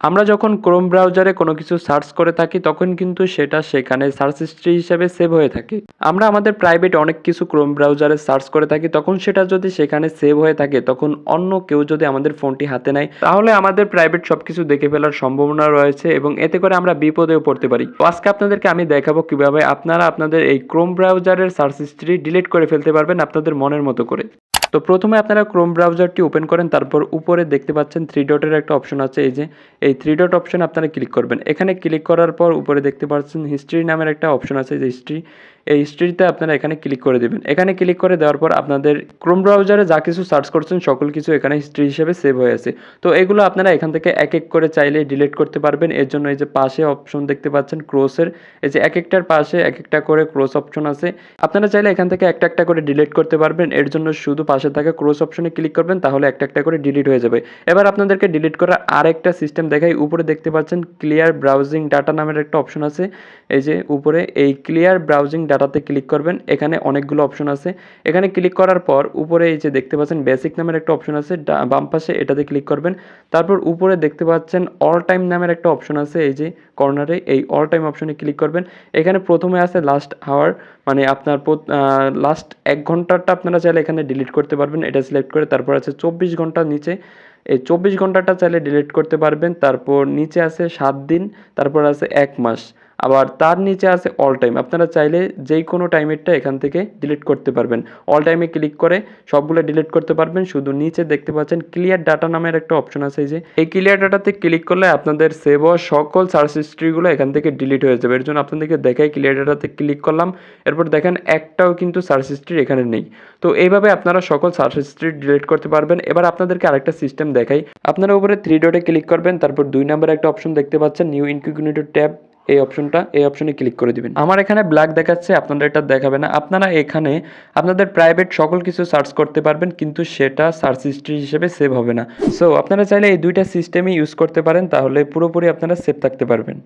আমরা যখন ক্রোম ব্রাউজারে কোনো কিছু সার্চ করে থাকি, তখন কিন্তু সেটা সেখানে সার্চ হিস্ট্রি হিসেবে সেভ হয়ে থাকে। আমরা আমাদের প্রাইভেট অনেক কিছু ক্রোম ব্রাউজারে সার্চ করে থাকি, তখন সেটা যদি সেখানে সেভ হয়ে থাকে, তখন অন্য কেউ যদি আমাদের ফোনটি হাতে নেয়, তাহলে আমাদের প্রাইভেট সব কিছু দেখে ফেলার সম্ভাবনা রয়েছে এবং এতে করে আমরা বিপদেও পড়তে পারি। আজকে আপনাদেরকে আমি দেখাবো কীভাবে আপনারা আপনাদের এই ক্রোম ব্রাউজারের সার্চ হিস্ট্রি ডিলিট করে ফেলতে পারবেন আপনাদের মনের মতো করে। তো প্রথমে আপনারা ক্রোম ব্রাউজারটি ওপেন করেন, তারপর উপরে দেখতে পাচ্ছেন থ্রি ডটের একটা অপশন আছে, এই যে, এই থ্রি ডট অপশন আপনারা ক্লিক করবেন। এখানে ক্লিক করার পর উপরে দেখতে পাচ্ছেন হিস্ট্রি নামের একটা অপশন আছে, যে হিস্ট্রি এই হিস্ট্রিতে আপনারা এখানে ক্লিক করে দেবেন। এখানে ক্লিক করে দেওয়ার পর আপনাদের ক্রোম ব্রাউজারে যা কিছু সার্চ করছেন, সকল কিছু এখানে হিস্ট্রি হিসেবে সেভ হয়ে আছে। তো এগুলো আপনারা এখান থেকে এক এক করে চাইলে ডিলিট করতে পারবেন। এর জন্য এই যে পাশে অপশন দেখতে পাচ্ছেন ক্রোসের এই যে এক একটার পাশে এক একটা করে ক্রোস অপশন আছে। আপনারা চাইলে এখান থেকে একটা একটা করে ডিলিট করতে পারবেন। এর জন্য শুধু পাশে থাকা ক্রোস অপশনে ক্লিক করবেন, তাহলে একটা একটা করে ডিলিট হয়ে যাবে। এবার আপনাদেরকে ডিলিট করার আরেকটা সিস্টেম দেখাই। উপরে দেখতে পাচ্ছেন ক্লিয়ার ব্রাউজিং ডাটা নামের একটা অপশন আছে। এই যে উপরে এই ক্লিয়ার ব্রাউজিং ডাটাতে ক্লিক করবেন। এখানে অনেকগুলো অপশন আছে। এখানে ক্লিক করার পর উপরে এই যে দেখতে পাচ্ছেন বেসিক নামের একটা অপশন আছে বাম পাশে এটাতে ক্লিক করবেন। তারপর উপরে দেখতে পাচ্ছেন অল টাইম নামের একটা অপশন আছে, এই যে কর্নারে, এই অল টাইম অপশনে ক্লিক করবেন। এখানে প্রথমে আছে লাস্ট আওয়ার মানে আপনার লাস্ট এক ঘন্টাটা আপনারা চাইলে এখানে ডিলিট করতে পারবেন, এটা সিলেক্ট করে। তারপর আছে চব্বিশ ঘণ্টার নিচে, এই চব্বিশ ঘন্টাটা চাইলে ডিলিট করতে পারবেন। তারপর নিচে আছে সাত দিন, তারপর আছে এক মাস। আবার তার নিচে আছে অল টাইম আপনারা চাইলে যেই কোনো টাইমেরটা এখান থেকে ডিলিট করতে পারবেন। অল টাইমে ক্লিক করে সবগুলো ডিলিট করতে পারবেন। শুধু নিচে দেখতে পাচ্ছেন ক্লিয়ার ডাটা নামের একটা অপশন আছে যে। এই ক্লিয়ার ডাটাতে ক্লিক করলে আপনাদের সেভ সকল সার্চ হিস্ট্রিগুলো এখান থেকে ডিলিট হয়ে যাবে। এর জন্য আপনাদেরকে দেখাই ক্লিয়ার ডাটাতে ক্লিক করলাম। এরপর দেখেন একটাও কিন্তু সার্চ হিস্ট্রি এখানে নেই। তো এইভাবে আপনারা সকল সার্চ হিস্ট্রি ডিলিট করতে পারবেন। এবার আপনাদেরকে আরেকটা সিস্টেম দেখাই। আপনারা উপরে থ্রি ডটে ক্লিক করবেন। তারপর দুই নাম্বার একটা অপশন দেখতে পাচ্ছেন। নিউ ইনকিউনেটর ট্যাব এই অপশনটা, এই অপশনে ক্লিক করে দিবেন। আমার এখানে ব্ল্যাক দেখাচ্ছে আপনারা এটা দেখাবে না। আপনারা এখানে আপনাদের প্রাইভেট সকল কিছু সার্চ করতে পারবেন, কিন্তু সেটা সার্চ হিস্ট্রি হিসেবে সেভ হবে না। সো আপনারা চাইলে এই দুইটা সিস্টেমই ইউজ করতে পারেন, তাহলে পুরোপুরি আপনারা সেভ থাকতে পারবেন।